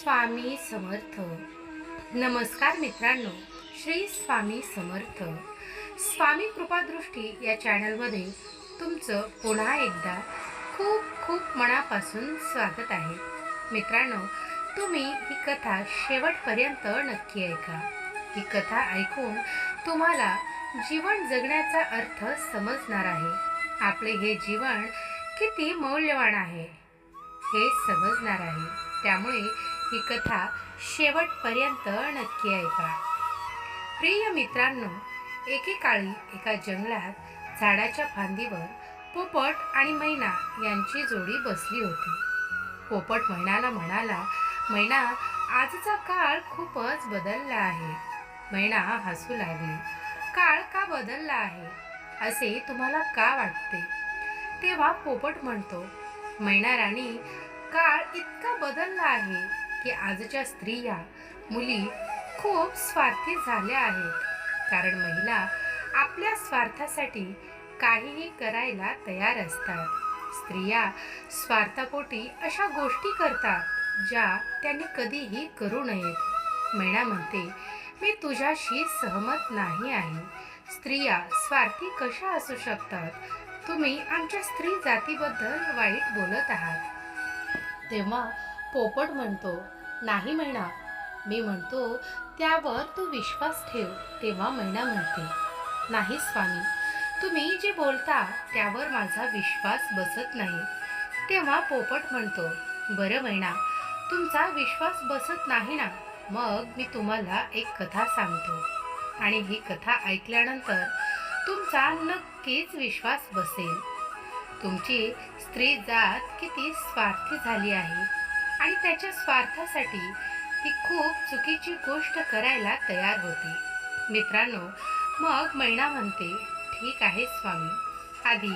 स्वामी समर्थ. नमस्कार मित्रांनो श्री स्वामी समर्थ. स्वामी कृपादृष्टी या चॅनलमध्ये तुमचं पुन्हा एकदा खूप खूप मनापासून स्वागत आहे. मित्रांनो तुम्ही ही कथा शेवटपर्यंत नक्की ऐका. ही कथा ऐकून तुम्हाला जीवन जगण्याचा अर्थ समजणार आहे. आपले हे जीवन किती मौल्यवान आहे हे समजणार आहे. त्यामुळे ही कथा शेवटपर्यंत नक्की ऐका. प्रिय मित्रांनो एकेकाळी एका जंगलात झाडाच्या फांदीवर पोपट आणि मैना यांची जोडी बसली होती. पोपट मैनाला म्हणाला मैना आजचा काळ खूपच बदलला आहे. मैना हसू लागली. काळ का बदलला आहे? असे तुम्हाला का वाटते? तेव्हा पोपट म्हणतो मैना राणी काळ इतका बदलला आहे. की आजच्या स्त्रिया मुली खूप स्वार्थी झाल्या आहेत. कारण महिला आपल्या स्वार्थासाठी काहीही करायला तयार असतात. स्त्रिया स्वार्थापोटी अशा गोष्टी करतात ज्या त्यांनी कधीही करू नयेत. मैणा म्हणते मी तुझ्याशी सहमत नाही आहे. स्त्रिया स्वार्थी कशा असू शकतात? तुम्ही आमच्या स्त्री जातीबद्दल वाईट बोलत आहात. तेव्हा पोपट म्हणतो नाही मैना. मी म्हणतो त्यावर तू विश्वास ठेव. तेव्हा मैना म्हणते नाही स्वामी तुम्ही जे बोलता त्यावर माझा विश्वास बसत नाही. तेव्हा पोपट म्हणतो बरं मैना तुमचा विश्वास बसत नाही ना? मग मी तुम्हाला एक कथा सांगतो. आणि ही कथा ऐकल्यानंतर तुमचा नक्कीच विश्वास बसेल. तुमची स्त्री जात किती स्वार्थी झाली आहे. आणि त्याच्या स्वार्थासाठी ती खूप चुकीची गोष्ट करायला तयार होती. मित्रांनो मग मैना म्हणते ठीक आहे स्वामी. आधी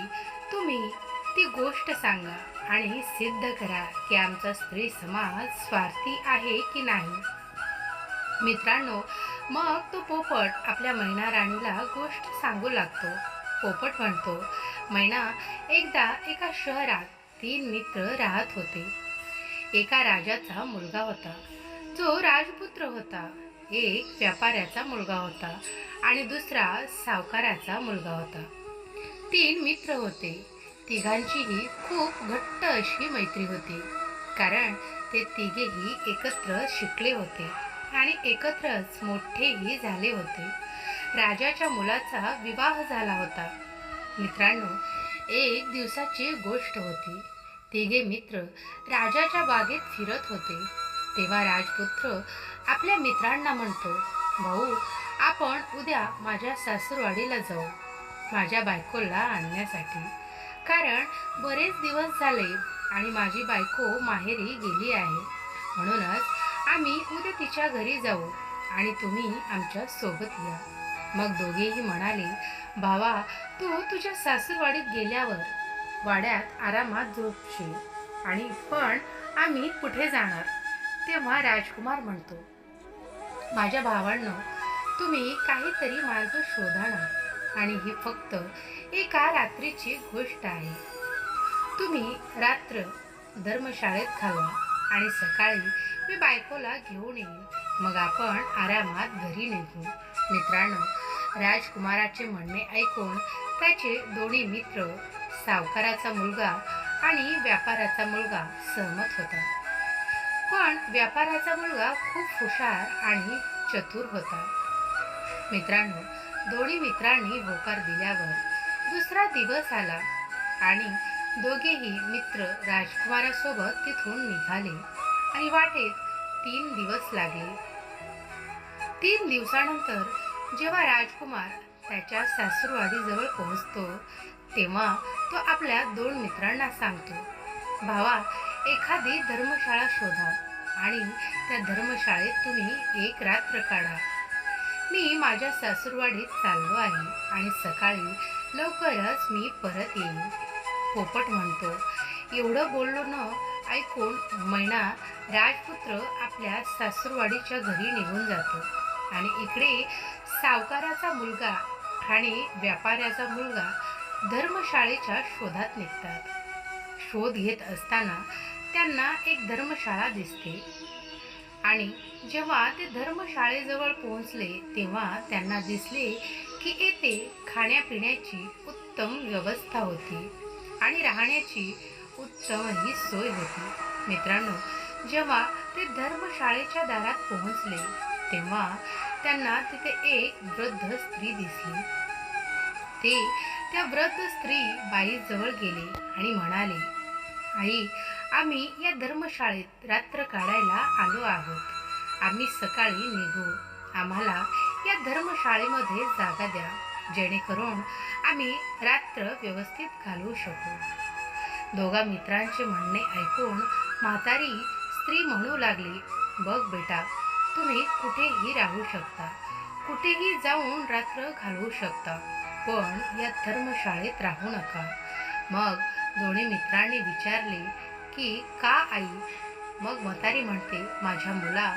तुम्ही ती गोष्ट सांगा आणि सिद्ध करा की आमचा स्त्री समाज स्वार्थी आहे की नाही. मित्रांनो मग तो पोपट आपल्या मैना राणीला गोष्ट सांगू लागतो. पोपट म्हणतो मैना एकदा एका शहरात तीन मित्र राहत होते. एका राजाचा मुलगा होता. जो राजपुत्र होता. एक व्यापाऱ्याचा मुलगा होता आणि दुसरा सावकाराचा मुलगा होता. तीन मित्र होते. तिघांचीही खूप घट्ट अशी मैत्री होती. कारण ते तिघेही एकत्र शिकले होते आणि एकत्रच मोठेही झाले होते. राजाच्या मुलाचा विवाह झाला होता. मित्रांनो एक दिवसाची गोष्ट होती. तिघे मित्र राजाच्या बागेत फिरत होते. तेव्हा राजपुत्र आपल्या मित्रांना म्हणतो भाऊ आपण उद्या माझ्या सासूरवाडीला जाऊ माझ्या बायकोला आणण्यासाठी. कारण बरेच दिवस झाले आणि माझी बायको माहेरी गेली आहे. म्हणूनच आम्ही उद्या तिच्या घरी जाऊ आणि तुम्ही आमच्यासोबत या. मग दोघेही म्हणाले भावा तू तुझ्या सासूरवाडीत गेल्यावर वाड्यात आरामात झोपशील. आणि पण आम्ही कुठे जाणार? तेव्हा राजकुमार म्हणतो माझ्या भावांनो तुम्ही काहीतरी मार्ग शोधाणार आणि ही फक्त एका रात्रीची गोष्ट आहे. तुम्ही रात्र धर्मशाळेत घालवा आणि सकाळी मी बायकोला घेऊन येईन. मग आपण आरामात घरी निघू. मित्रांनो राजकुमाराचे म्हणणे ऐकून त्याचे दोन्ही मित्र सावकाराचा मुलगा आणि व्यापाराचा मुलगा सहमत होता. पण व्यापाराचा मुलगा खूप हुशार आणि चतुर होता. मित्रांनो दोन्ही मित्रांनी होकार दिल्यावर दुसरा दिवस आला आणि दोघेही मित्र राजकुमारासोबत तिथून निघाले आणि वाटेत तीन दिवस लागले. तीन दिवसानंतर जेव्हा राजकुमार त्याच्या सासूरवाडीजवळ पोहोचतो तेव्हा तो आपल्या दोन मित्रांना सांगतो भावा एखादी धर्मशाळा शोधा आणि त्या धर्मशाळेत तुम्ही एक रात्र काढा. मी माझ्या सासूरवाडीत चाललो आहे आणि सकाळी लवकरच मी परत येईन. पोपट म्हणतो एवढं बोललो न ऐकून मैना राजपुत्र आपल्या सासूरवाडीच्या घरी निघून जातो आणि इकडे सावकाराचा मुलगा आणि व्यापाऱ्याचा मुलगा धर्मशाळेच्या शोधात निघतात. शोध घेत असताना त्यांना एक धर्मशाळा दिसते. आणि जेव्हा ते धर्मशाळेजवळ पोहोचले तेव्हा त्यांना दिसले की येथे खाण्यापिण्याची उत्तम व्यवस्था होती आणि राहण्याची उत्तम ही सोय होती. मित्रांनो जेव्हा ते धर्मशाळेच्या दारात पोहोचले तेव्हा त्यांना तिथे एक वृद्ध स्त्री दिसली. ते त्या वृद्ध स्त्री बाईजवळ गेले आणि म्हणाले आई आम्ही या धर्मशाळेत रात्र काढायला आलो आहोत. आम्ही सकाळी निघू. आम्हाला या धर्मशाळेमध्ये जागा द्या. जेणेकरून आम्ही रात्र व्यवस्थित घालवू शकू. दोघा मित्रांचे म्हणणे ऐकून म्हातारी स्त्री म्हणू लागली बघ बेटा तुम्ही कुठेही राहू शकता. कुठेही जाऊन रात्र घालवू शकता. पण या धर्मशाळेत राहू नका. मग दोन्ही मित्रांनी विचारले की का आई? मग म्हातारी म्हणते माझ्या मुला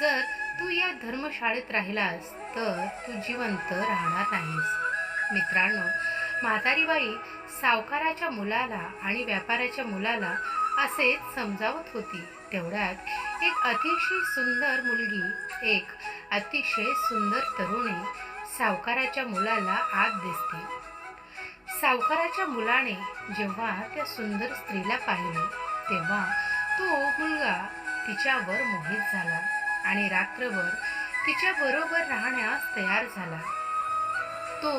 जर तू या धर्मशाळेत राहिलास तर तू जिवंत राहणार नाहीस. मित्रांनो म्हातारीबाई सावकाराच्या मुलाला आणि व्यापाऱ्याच्या मुलाला असेच समजावत होती. तेवढ्यात एक अतिशय सुंदर मुलगी एक अतिशय सुंदर तरुणी सावकाराच्या मुलाला आत दिसते. सावकाराच्या मुलाने जेव्हा त्या सुंदर स्त्रीला पाहिले तेव्हा तो मुलगा तिच्यावर मोहित झाला आणि रात्रभर तिच्या बरोबर राहण्यास तयार झाला. तो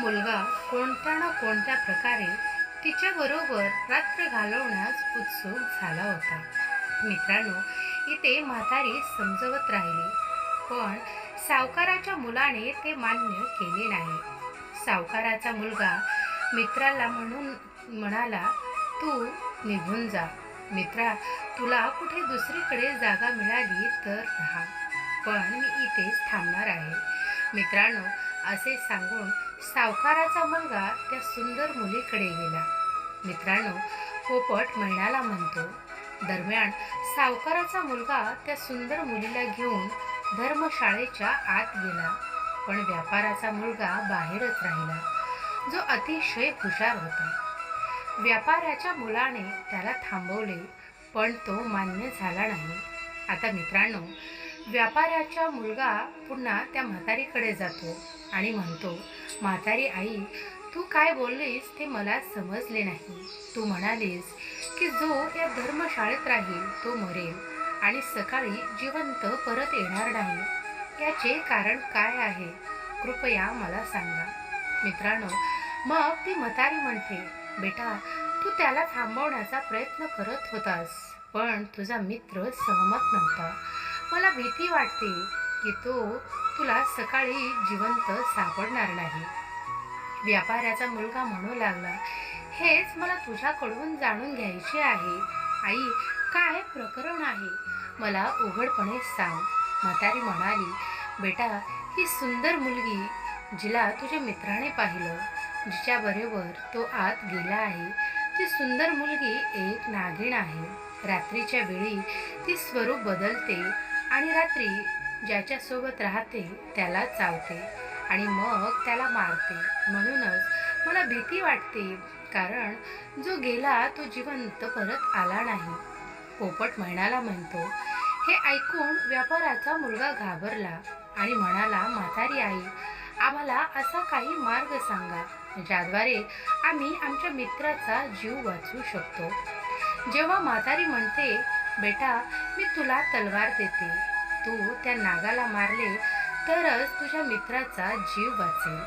मुलगा कोणत्या ना कोणत्या प्रकारे तिच्या बरोबर रात्र घालवण्यास उत्सुक झाला होता. मित्रांनो इथे म्हातारी समजवत राहिली पण सावकाराच्या मुलाने ते मान्य केले नाही. सावकाराचा मुलगा मित्राला म्हणून म्हणाला तू निघून जा. मित्रा तुला कुठे दुसरीकडे जागा मिळाली तर राहा. पण मी इथेच थांबणार आहे. मित्रांनो असे सांगून सावकाराचा मुलगा त्या सुंदर मुलीकडे गेला. मित्रांनो पोपट महिन्याला म्हणतो दरम्यान सावकाराचा मुलगा त्या सुंदर मुलीला घेऊन धर्मशाळेच्या आत गेला. पण व्यापाराचा मुलगा बाहेरच राहिला जो अतिशय हुशार होता. व्यापाऱ्याच्या मुलाने त्याला थांबवले पण तो मान्य झाला नाही. आता मित्रांनो व्यापाऱ्याचा मुलगा पुन्हा त्या म्हातारीकडे जातो आणि म्हणतो म्हातारी आई तू काय बोललीस ते मला समजले नाही. तू म्हणालीस की जो या धर्मशाळेत राहील तो मरेल आणि सकाळी जिवंत परत येणार नाही. याचे कारण काय आहे? कृपया मला सांगा. मित्रांनो मग ती म्हातारी म्हणते बेटा तू त्याला थांबवण्याचा प्रयत्न करत होतास पण तुझा मित्र सहमत नव्हता. मला भीती वाटते की तो तुला सकाळी जिवंत सापडणार नाही. व्यापाऱ्याचा मुलगा म्हणू लागला हेच मला तुझ्याकडून जाणून घ्यायचे आहे. आई काय प्रकरण आहे? मला उघडपणे सांग. म्हातारी म्हणाली बेटा ही सुंदर मुलगी जिला तुझ्या मित्राने पाहिलं जिच्या बरोबर तो आत गेला आहे. ती सुंदर मुलगी एक नागिण आहे. रात्रीच्या वेळी ती स्वरूप बदलते. आणि रात्री ज्याच्यासोबत राहते त्याला चावते आणि मग त्याला मारते. म्हणूनच मला भीती वाटते कारण जो गेला तो जिवंत परत आला नाही. पोपट म्हणाला म्हणतो हे ऐकून व्यापाराचा मुलगा घाबरला आणि म्हणाला म्हातारी आई आम्हाला असा काही मार्ग सांगा ज्याद्वारे आम्ही आमच्या मित्राचा जीव वाचवू शकतो. जेव्हा म्हातारी म्हणते बेटा मी तुला तलवार देते. तू त्या नागाला मारले तरच तुझ्या मित्राचा जीव वाचेल.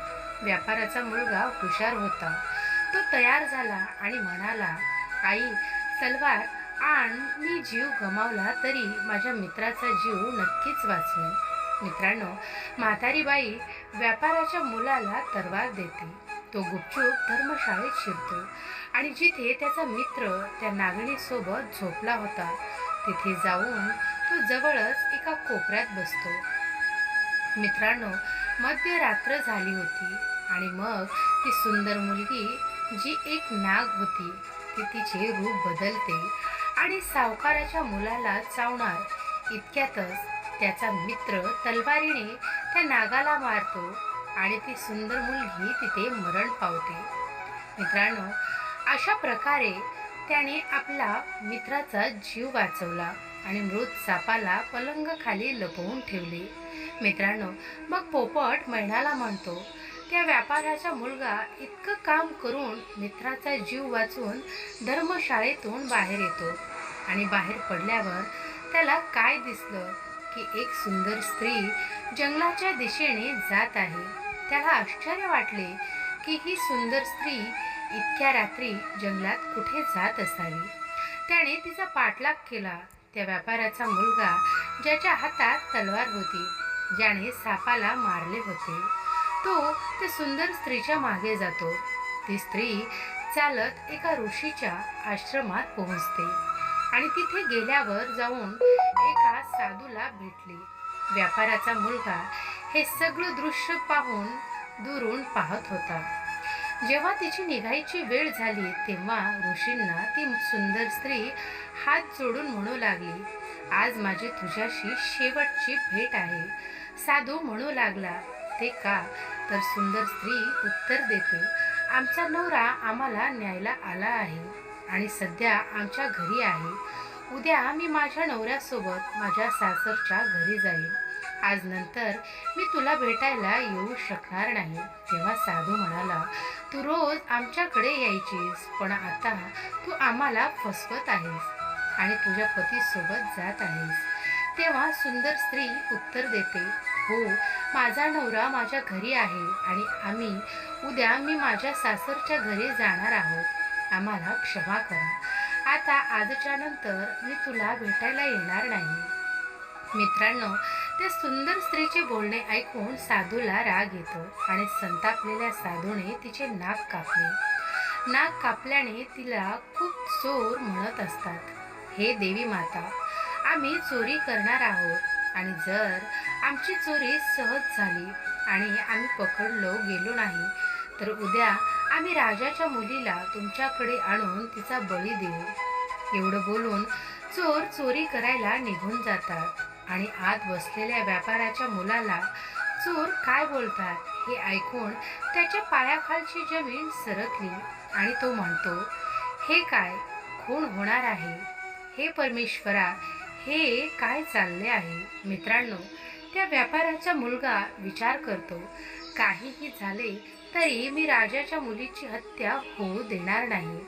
व्यापाराचा मुलगा हुशार होता. तो तयार झाला आणि म्हणाला आई तलवार आण मी जीव गमावला तरी माझ्या मित्राचा जीव नक्कीच वाचवेल मित्रांनो म्हातारी बाई व्यापाराच्या मुलाला तलवार देते. तो गुपचूप धर्मशाळेत शिरतो. आणि जिथे त्याचा मित्र त्या नागणीसोबत झोपला होता तिथे जाऊन तो जवळच एका कोपऱ्यात बसतो. मित्रांनो मध्यरात्र झाली होती आणि मग ती सुंदर मुलगी जी एक नाग होती ती तिचे रूप बदलते आणि सावकाराच्या मुलाला चावणार. इतक्यातच त्याचा मित्र तलवारीने त्या नागाला मारतो आणि ती सुंदर मुलगी तिथे मरण पावते. मित्रांनो अशा प्रकारे त्याने आपला मित्राचा जीव वाचवला आणि मृत सापाला पलंग खाली लपवून ठेवले. मित्रांनो मग पोपट मैणाला म्हणतो त्या व्यापाऱ्याचा मुलगा इतकं काम करून मित्राचा जीव वाचून धर्मशाळेतून बाहेर येतो आणि बाहेर पडल्यावर त्याला काय दिसलं की एक सुंदर स्त्री जंगलाच्या दिशेने जात आहे. त्याला आश्चर्य वाटले की ही सुंदर स्त्री इतक्या रात्री जंगलात कुठे जात असावी? त्याने तिचा पाठलाग केला. त्या व्यापाऱ्याचा मुलगा ज्याच्या हातात तलवार होती ज्याने सापाला मारले होते. तो त्या सुंदर स्त्रीच्या मागे जातो. ती स्त्री चालत एका ऋषीच्या आश्रमात पोहोचते आणि तिथे गेल्यावर जाऊन एका साधूला भेटली. व्यापाराचा मुलगा हे सगळं दृश्य पाहून दुरून पाहत होता. जेव्हा तिची निघायची वेळ झाली तेव्हा ऋषींना ती सुंदर स्त्री हात जोडून म्हणू लागली आज माझी तुझ्याशी शेवटची भेट आहे. साधू म्हणू लागला ते का? तर सुंदर स्त्री उत्तर देते आमचा नवरा आम्हाला न्यायला आला आहे आणि सध्या आमच्या घरी आहे. उद्या मी माझ्या नवऱ्यासोबत माझ्या सासरच्या घरी जाईल आज नंतर मी तुला भेटायला येऊ शकणार नाही. तेव्हा साधू म्हणाला तू रोज आमच्याकडे यायचीस पण आता तू आम्हाला फसवत आहेस आणि तुझ्या पतीसोबत जात आहेस. तेव्हा सुंदर स्त्री उत्तर देते हो माझा नवरा माझ्या घरी आहे आणि आम्ही उद्या मी माझ्या सासरच्या घरी जाणार आहोत. आम्हाला क्षमा करा. आता आजच्या नंतर मी तुला भेटायला येणार नाही. मित्रांनो त्या सुंदर स्त्रीचे बोलणे ऐकून साधूला राग येतो आणि संतापलेल्या साधूने तिचे नाक कापले. नाक कापल्याने तिला खूप चोर म्हणत असतात. हे देवी माता आम्ही चोरी करणार आहोत आणि जर आमची चोरी सहज झाली आणि आम्ही पकडलो गेलो नाही तर उद्या आम्ही राजाच्या मुलीला तुमच्याकडे आणून तिचा बळी देऊ. एवढं बोलून चोर चोरी करायला निघून जातात. आणि आत बसलेल्या व्यापाराच्या मुलाला चोर काय बोलतात हे ऐकून त्याच्या पायाखालची जमीन सरकली आणि तो म्हणतो हे काय? खून होणार आहे. हे परमेश्वरा हे काय चालले आहे? मित्रांनो त्या व्यापाऱ्याचा मुलगा विचार करतो काहीही झाले तरी मी राजाच्या मुलीची हत्या होऊ देणार नाही.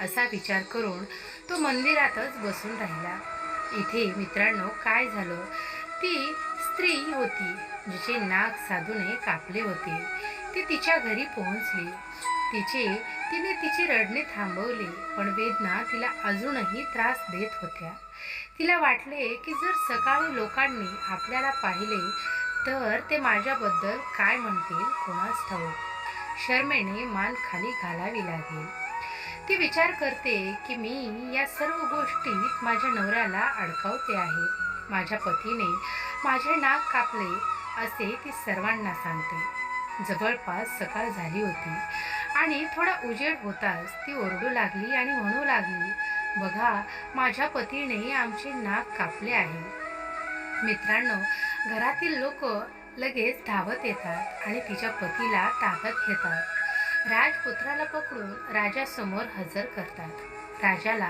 असा विचार करून तो मंदिरातच बसून राहिला. इथे मित्रांनो काय झालं? ती स्त्री होती जिचे नाक साधूने कापले होते. ती तिच्या घरी पोहोचली. तिचे तिने तिची रडणे थांबवली पण वेदना तिला अजूनही त्रास देत होत्या. तिला वाटले की जर सकाळी लोकांनी आपल्याला पाहिले तर ते माझ्याबद्दल काय म्हणतील? कोणास ठाऊक. शर्मेने मान खाली घालावी लागेल. ती विचार करते की मी या सर्व गोष्टीत माझ्या नवऱ्याला अडकावते आहे. माझ्या पतीने माझे नाक कापले असे ती सर्वांना सांगते. जवळपास सकाळ झाली होती आणि थोडा उजेड होताच ती ओरडू लागली आणि म्हणू लागली बघा माझ्या पतीने आमचे नाक कापले आहे. मित्रांनो घरातील लोक लगेच धावत येतात आणि तिच्या पतीला ताकद घेतात. राजपुत्राला पकडून राजासमोर हजर करतात. राजाला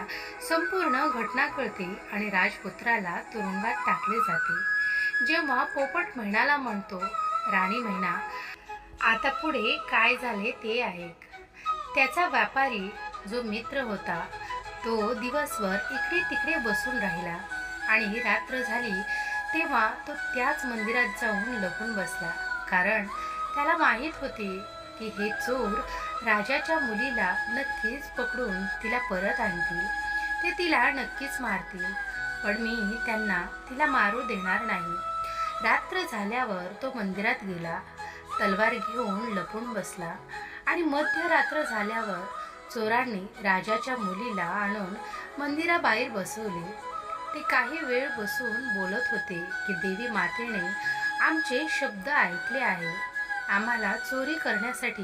संपूर्ण घटना कळते आणि राजपुत्राला तुरुंगात टाकले जाते. जेव्हा पोपट महिनाला म्हणतो राणी महिना आता पुढे काय झाले ते ऐक. त्याचा व्यापारी जो मित्र होता तो दिवसभर इकडे तिकडे बसून राहिला आणि रात्र झाली तेव्हा तो त्याच मंदिरात जाऊन लपून बसला. कारण त्याला माहीत होते की हे चोर राजाच्या मुलीला नक्कीच पकडून तिला परत आणतील. ते तिला नक्कीच मारतील. पण मी त्यांना तिला मारू देणार नाही. रात्र झाल्यावर तो मंदिरात गेला. तलवार घेऊन लपून बसला आणि मध्यरात्र झाल्यावर चोरांनी राजाच्या मुलीला आणून मंदिराबाहेर बसवले. ते काही वेळ बसून बोलत होते की देवी मातेने आमचे शब्द ऐकले आहे आम्हाला चोरी करण्यासाठी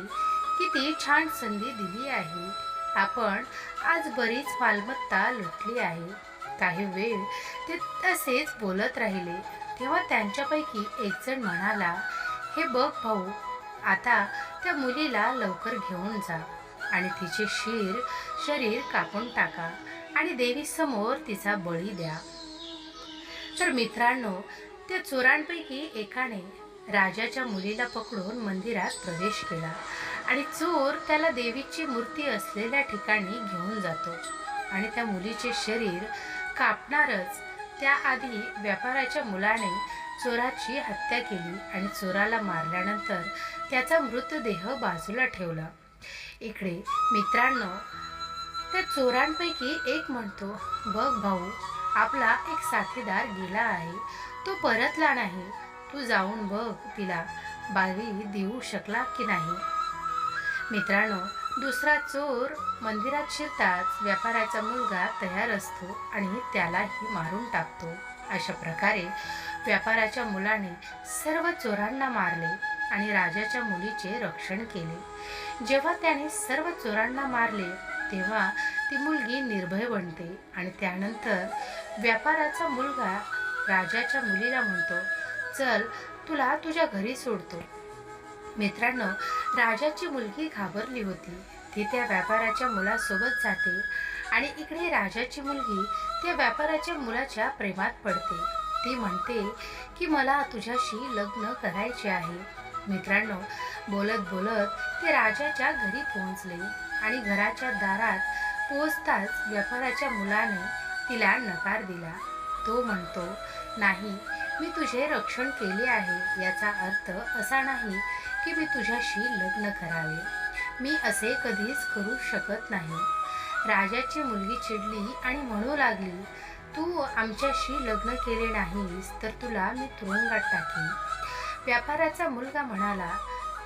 किती छान संधी दिली आहे. आपण आज बरीच मालमत्ता लुटली आहे. काही वेळ ते तसेच बोलत राहिले. तेव्हा त्यांच्यापैकी एकजण म्हणाला हे बघ भाऊ आता त्या मुलीला लवकर घेऊन जा आणि तिचे शिर शरीर कापून टाका आणि देवीसमोर तिचा बळी द्या. तर मित्रांनो त्या चोरांपैकी एकाने राजाच्या मुलीला पकडून मंदिरात प्रवेश केला आणि चोर त्याला देवीची मूर्ती असलेल्या ठिकाणी घेऊन जातो. आणि त्या मुलीचे शरीर कापणारच. त्याआधी व्यापाराच्या मुलाने चोराची हत्या केली आणि चोराला मारल्यानंतर त्याचा मृतदेह बाजूला ठेवला. इकडे मित्रांनो त्या चोरांपैकी एक म्हणतो बघ भाऊ आपला एक साथीदार गेला आहे. तो परतला नाही. तू जाऊन बघ तिला बावी देऊ शकला की नाही. मित्रांनो दुसरा चोर मंदिरात शिरताच व्यापाराचा मुलगा तयार असतो आणि त्यालाही मारून टाकतो. अशा प्रकारे व्यापाराच्या मुलाने सर्व चोरांना मारले आणि राजाच्या मुलीचे रक्षण केले. जेव्हा त्याने सर्व चोरांना मारले तेव्हा ती मुलगी निर्भय बनते आणि त्यानंतर व्यापाराचा मुलगा राजाच्या मुलीला म्हणतो चल तुला तुझ्या घरी सोडतो. मित्रांनो राजाची मुलगी घाबरली होती. ती त्या व्यापाराच्या मुलासोबत जाते आणि इकडे राजाची मुलगी त्या व्यापाराच्या मुलाच्या प्रेमात पडते. ती म्हणते की मला तुझ्याशी लग्न करायचे आहे. मित्रांनो बोलत बोलत ते राजाच्या घरी पोहोचले आणि घराच्या दारात पोहोचताच व्यापाराच्या मुलाने तिला नकार दिला. तो म्हणतो नाही मी तुझे रक्षण केले आहे याचा अर्थ असा नाही की मी तुझ्याशी लग्न करावे. मी असे कधीच करू शकत नाही. राजाची मुलगी चिडली आणि म्हणू लागली तू आमच्याशी लग्न केले नाहीस तर तुला मी तुरुंगात टाकीन. व्यापाराचा मुलगा म्हणाला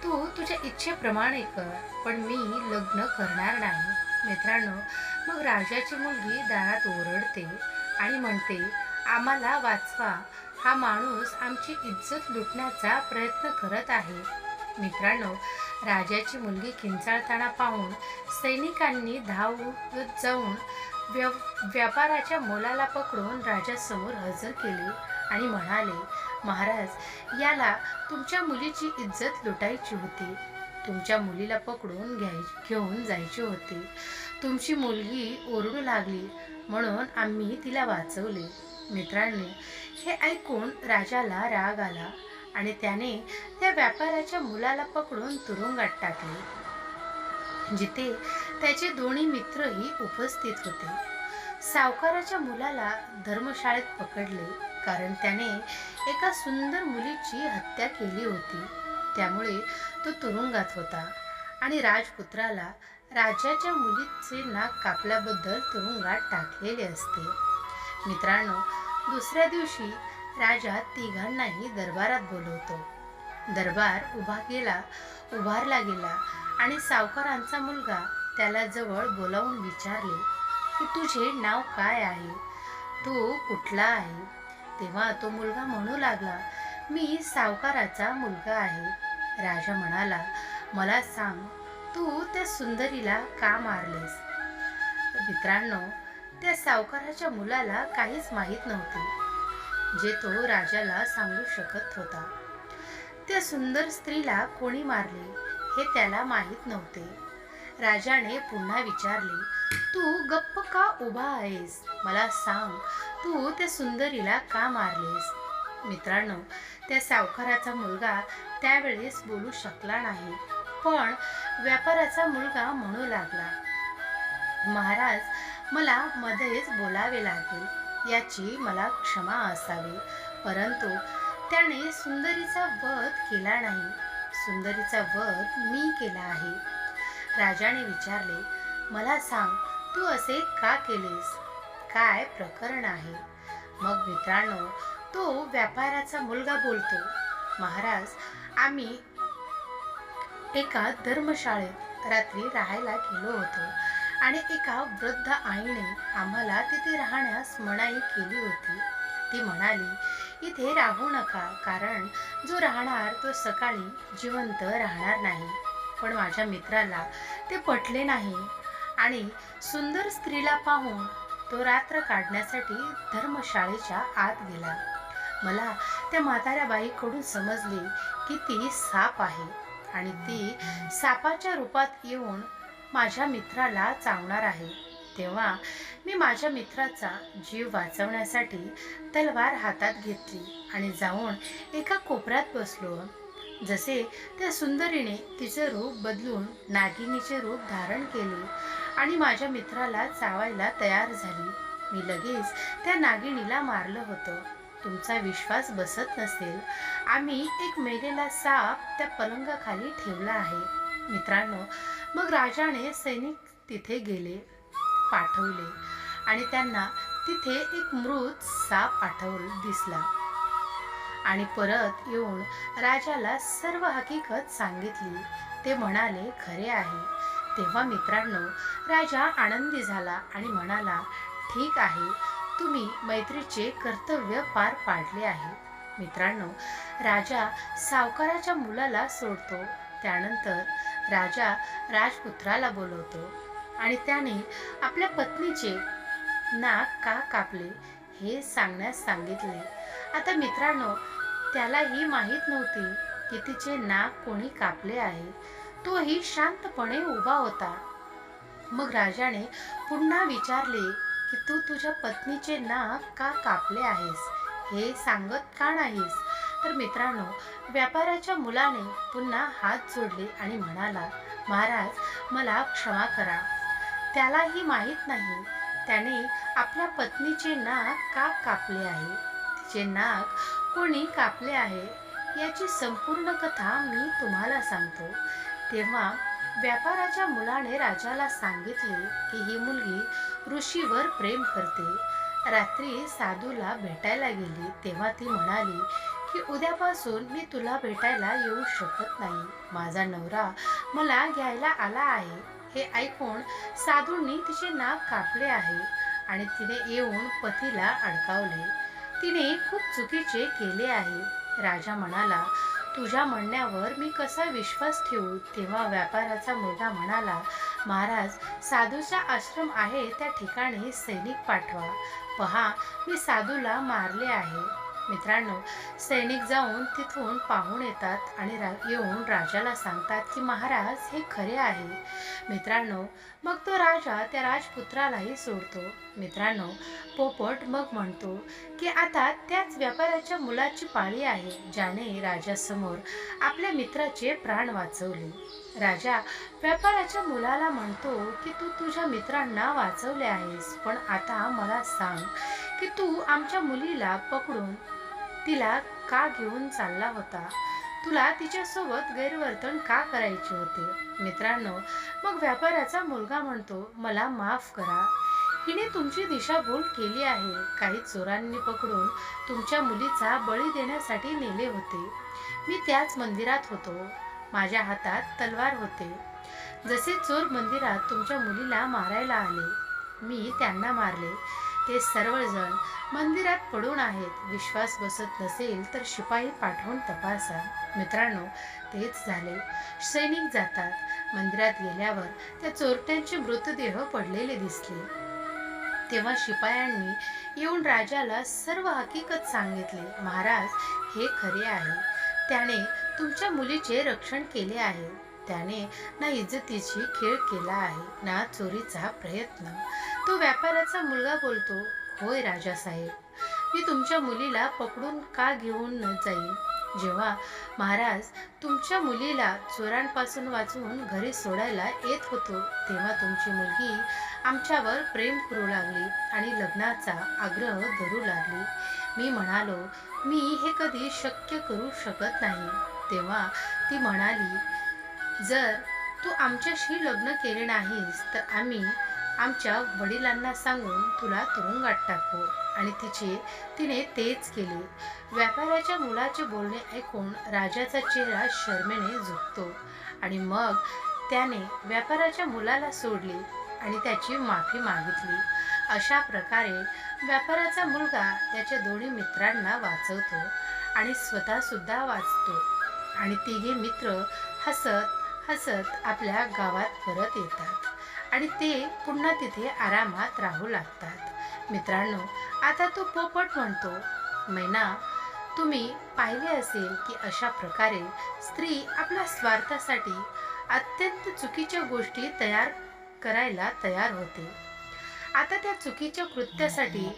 तू तुझ्या इच्छेप्रमाणे कर पण मी लग्न करणार नाही. मित्रांनो मग राजाची मुलगी दारात ओरडते आणि म्हणते आम्हाला वाचवा हा माणूस आमची इज्जत लुटण्याचा प्रयत्न करत आहे. मित्रांनो राजाची मुलगी किंचाळताना पाहून सैनिकांनी धाव जाऊन व्य व्यापाराच्या मुलाला पकडून राजासमोर हजर केले आणि म्हणाले महाराज याला तुमच्या मुलीची इज्जत लुटायची होती. तुमच्या मुलीला पकडून घ्याय घेऊन जायची होती. तुमची मुलगी ओरडू लागली म्हणून आम्ही तिला वाचवले. मित्रांनी हे ऐकून राजाला राग आला आणि त्याने त्या व्यापाराच्या मुलाला पकडून तुरुंगात टाकले. जिथे त्याचे दोन्ही मित्रही उपस्थित होते. सावकाराच्या मुलाला धर्मशाळेत पकडले कारण त्याने एका सुंदर मुलीची हत्या केली होती. त्यामुळे तो तुरुंगात होता आणि राजपुत्राला राजाच्या मुलीचे नाक कापल्याबद्दल तुरुंगात टाकलेले असते. मित्रांनो दुसऱ्या दिवशी राजा तिघांनाही दरबारात बोलवतो. दरबार उभा गेला उभारला गेला आणि सावकारांचा मुलगा त्याला जवळ बोलावून विचारले की तुझे नाव काय आहे? तू कुठला आहे? तेव्हा तो मुलगा म्हणू लागला मी सावकाराचा मुलगा आहे. राजा म्हणाला मला सांग तू त्या सुंदरीला का मारलेस? मित्रांनो त्या सावकाराच्या मुलाला काहीच माहीत नव्हते जे तो राजाला सांगू शकत होता. त्या सुंदर स्त्रीला कोणी मारले हे त्याला माहीत नव्हते. राजाने पुन्हा विचारले तू गप्प का उभा आहेस? मला सांग तू त्या सुंदरीला का मारलेस? मित्रांनो त्या सावकाराचा मुलगा त्यावेळेस बोलू शकला नाही पण व्यापाराचा मुलगा म्हणू लागला. महाराज मला मध्येच बोलावे लागेल याची मला क्षमा असावी. परंतु त्याने सुंदरीचा वध केला नाही. सुंदरीचा वध मी केला आहे. राजाने विचारले मला सांग तू असे का केलेस? काय प्रकरण आहे? मग मित्रांनो तो व्यापाराचा मुलगा बोलतो. महाराज आम्ही एका धर्मशाळेत रात्री राहायला गेलो होतो. आणि एका वृद्ध आईने आम्हाला तिथे राहण्यास मनाई केली होती. ती म्हणाली इथे राहू नका कारण जो राहणार तो सकाळी जिवंत राहणार नाही. पण माझ्या मित्राला ते पटले नाही. आणि सुंदर स्त्रीला पाहून तो रात्र काढण्यासाठी धर्मशाळेच्या आत गेला. मला त्या म्हाताऱ्या बाईकडून समजले की ती साप आहे आणि ती सापाच्या रूपात येऊन माझ्या मित्राला चावणार आहे. तेव्हा मी माझ्या मित्राचा जीव वाचवण्यासाठी तलवार हातात घेतली आणि जाऊन एका कोपऱ्यात बसलो. जसे त्या सुंदरीने तिचे रूप बदलून नागिनीचे रूप धारण केले आणि माझ्या मित्राला चावायला तयार झाली. मी लगेच त्या नागिनीला मारलं होतं. तुमचा विश्वास बसत नसेल. आम्ही एक मेलेला साप त्या पलंगाखाली ठेवला आहे. मित्रांनो मग राजाने सैनिक तिथे गेले पाठवले आणि त्यांना तिथे एक मृत साप आठवल दिसला. आणि परत येऊन राजाला सर्व हकीकत सांगितली. ते म्हणाले खरे आहे. तेव्हा मित्रांनो राजा आनंदी झाला आणि म्हणाला ठीक आहे तुम्ही मैत्रीचे कर्तव्य पार पाडले आहे. मित्रांनो राजा सावकाराच्या मुलाला सोडतो त्यानंतर राजा राजपुत्राला बोलवतो आणि त्याने आपल्या पत्नीचे नाक का कापले हे सांगण्यास सांगितले. आता मित्रांनो त्याला ही माहीत नव्हती की तिचे नाक कोणी कापले आहे. तोही शांतपणे उभा होता. मग राजाने पुन्हा विचारले की तू तुझ्या पत्नीचे नाक का कापले आहेस? हे सांगत का नाहीस? तर मित्रांनो व्यापाराच्या मुलाने पुन्हा हात जोडले आणि म्हणाला महाराज मला क्षमा करा. त्यालाही माहीत नाही. त्याने आपल्या पत्नीचे नाक का कापले आहे. तिचे नाक कोणी कापले आहे याची संपूर्ण कथा मी तुम्हाला सांगतो. तेव्हा व्यापाराच्या मुलाने राजाला सांगितले की ही मुलगी ऋषीवर प्रेम करते. रात्री साधूला भेटायला गेली तेव्हा ती म्हणाली की उद्यापासून मी तुला भेटायला येऊ शकत नाही. माझा नवरा मला घ्यायला आला आहे. हे ऐकून साधूंनी तिचे नाक कापले आहे आणि तिने येऊन पतीला अडकावले. तिने खूप चुकीचे केले आहे. राजा म्हणाला तुझ्या म्हणण्यावर मी कसा विश्वास ठेवू? तेव्हा व्यापाराचा मुलगा म्हणाला महाराज साधूचा आश्रम आहे त्या ठिकाणी सैनिक पाठवा. पहा मी साधूला मारले आहे. मित्रांनो सैनिक जाऊन तिथून पाहून येतात आणि रा येऊन राजाला सांगतात की महाराज हे खरे आहे. मित्रांनो मग तो राजा त्या राजपुत्रालाही सोडतो. मित्रांनो पोपट मग म्हणतो की आता त्याच व्यापाऱ्याच्या मुलाची पाळी आहे ज्याने राजासमोर आपल्या मित्राचे प्राण वाचवले. राजा व्यापाऱ्याच्या मुलाला म्हणतो की तू तुझ्या मित्रांना वाचवले आहेस पण आता मला सांग की तू आमच्या मुलीला पकडून तिला का घेऊन चालला होता? तुला तिच्यासोबत गैरवर्तन का करायचे होते? मित्रांनो मग व्यापाऱ्याचा मुलगा म्हणतो मला माफ करा. हिने तुमची दिशाभूल केली आहे. काही चोरांनी पकडून तुमच्या मुलीचा बळी देण्यासाठी नेले होते. मी त्याच मंदिरात होतो. माझ्या हातात तलवार होते. जसे चोर मंदिरात तुमच्या मुलीला मारायला आले मी त्यांना मारले. ते सर्वजण मंदिरात पडून आहेत. विश्वास बसत नसेल तर शिपाई पाठवून तपासा. मित्रांनो तेच झाले. सैनिक जातात. मंदिरात गेल्यावर त्या चोरट्यांचे मृतदेह पडलेले दिसले. तेव्हा शिपायांनी येऊन राजाला सर्व हकीकत सांगितले. महाराज हे खरे आहे. त्याने तुमच्या मुलीचे रक्षण केले आहे. त्याने ना इज्जतीची खेळ केला आहे ना चोरीचा प्रयत्न. तो व्यापाऱ्याचा मुलगा बोलतो होय राजासाहेब मी तुमच्या मुलीला पकडून का घेऊन न जाईन? जेव्हा महाराज तुमच्या मुलीला चोरांपासून वाचवून घरी सोडायला येत होतो तेव्हा तुमची मुलगी आमच्यावर प्रेम करू लागली आणि लग्नाचा आग्रह धरू लागली. मी म्हणालो मी हे कधी शक्य करू शकत नाही. तेव्हा ती म्हणाली जर तू आमच्याशी लग्न केले नाहीस तर आम्ही आमच्या वडिलांना सांगून तुला तुरुंगात टाकू. आणि तिचे तिने तेच केले. व्यापाऱ्याच्या मुलाचे बोलणे ऐकून राजाचा चेहरा शर्मेने झुकतो. आणि मग त्याने व्यापाऱ्याच्या मुलाला सोडले आणि त्याची माफी मागितली. अशा प्रकारे व्यापाऱ्याचा मुलगा त्याच्या दोन्ही मित्रांना वाचवतो आणि स्वतःसुद्धा वाचतो. आणि तिघे मित्र हसत हसत आपल्या गावात परत येतात. आणि ते पुन्हा तिथे आरामात राहू लागतात. मित्रांनो आता तो पोपट म्हणतो मैना तुम्ही पाहिले असेल की अशा प्रकारे स्त्री आपल्या स्वार्थासाठी अत्यंत चुकीच्या गोष्टी तयार करायला तयार होते. आता त्या चुकीच्या कृत्यासाठी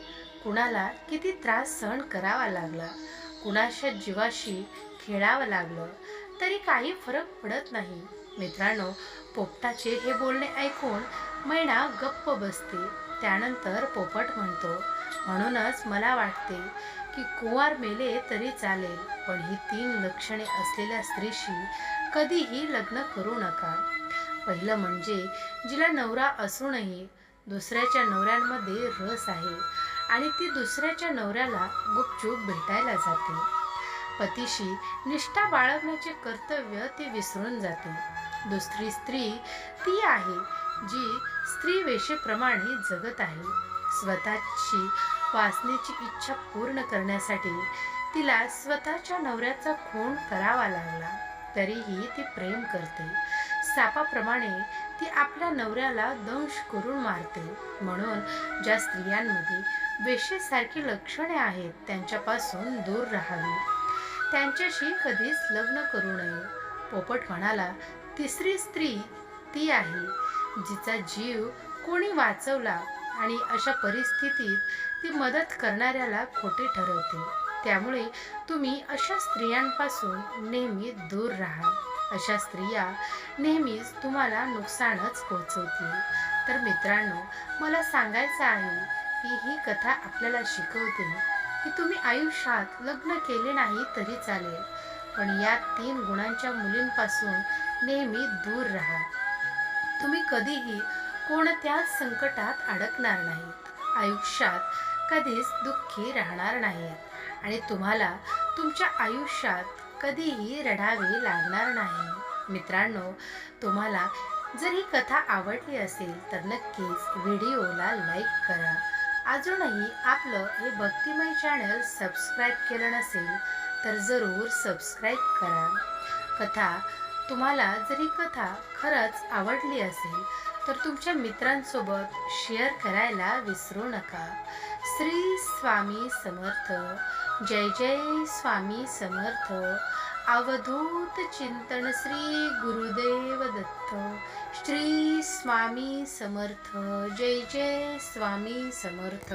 कुणाला किती त्रास सहन करावा लागला? कुणाच्या जीवाशी खेळावं लागलं? तरी काही फरक पडत नाही. मित्रांनो पोपटाचे हे बोलणे ऐकून मैना गप्प बसते. त्यानंतर पोपट म्हणतो म्हणूनच मला वाटते की कुंवार मेले तरी चालेल पण ही तीन लक्षणे असलेल्या स्त्रीशी कधीही लग्न करू नका. पहिलं म्हणजे जिला नवरा असूनही दुसऱ्याच्या नवऱ्यांमध्ये रस आहे आणि ती दुसऱ्याच्या नवऱ्याला गुपचूप भेटायला जाते. पतीशी निष्ठा बाळगण्याचे कर्तव्य ती विसरून जाते. दुसरी स्त्री ती आहे जी स्त्री वेशेप्रमाणे जगत आहे. स्वतःची वासनेची इच्छा पूर्ण करण्यासाठी तिला स्वतःच्या नवऱ्याचा खून करावा लागला. तरीही ती प्रेम करते. सापाप्रमाणे ती आपल्या नवऱ्याला दंश करून मारते. म्हणून ज्या स्त्रियांमध्ये वेशेसारखी लक्षणे आहेत त्यांच्यापासून दूर राहावे. त्यांच्याशी कधीच लग्न करू नये. पोपट म्हणाला तिसरी स्त्री ती आहे जिचा जीव कोणी वाचवला आणि अशा परिस्थितीत ती मदत करणाऱ्याला खोटे ठरवते. त्यामुळे तुम्ही अशा स्त्रियांपासून नेहमी दूर राहा. अशा स्त्रिया नेहमीच तुम्हाला नुकसानच पोचवतील तर मित्रांनो मला सांगायचं आहे की ही कथा आपल्याला शिकवते की तुम्ही आयुष्यात लग्न केले नाही तरी चालेल. पण या तीन गुणांच्या मुलींपासून नेहमी दूर राहा. तुम्ही कधीही कोणत्याच संकटात अडकणार नाहीत. आयुष्यात कधीच दुःखी राहणार नाहीत. आणि तुम्हाला तुमच्या आयुष्यात कधीही रडावे लागणार नाही. मित्रांनो तुम्हाला जर ही कथा आवडली असेल तर नक्कीच व्हिडिओला लाईक करा. अजूनही आपलं हे भक्तिमय चॅनल सबस्क्राईब केलं नसेल तर जरूर सबस्क्राईब करा. कथा तुम्हाला जर ही कथा खरंच आवडली असेल तर तुमच्या मित्रांसोबत शेअर करायला विसरू नका. श्री स्वामी समर्थ. जय जय स्वामी समर्थ. अवधूत चिंतन श्री गुरुदेव दत्त. श्री स्वामी समर्थ. जय जय स्वामी समर्थ.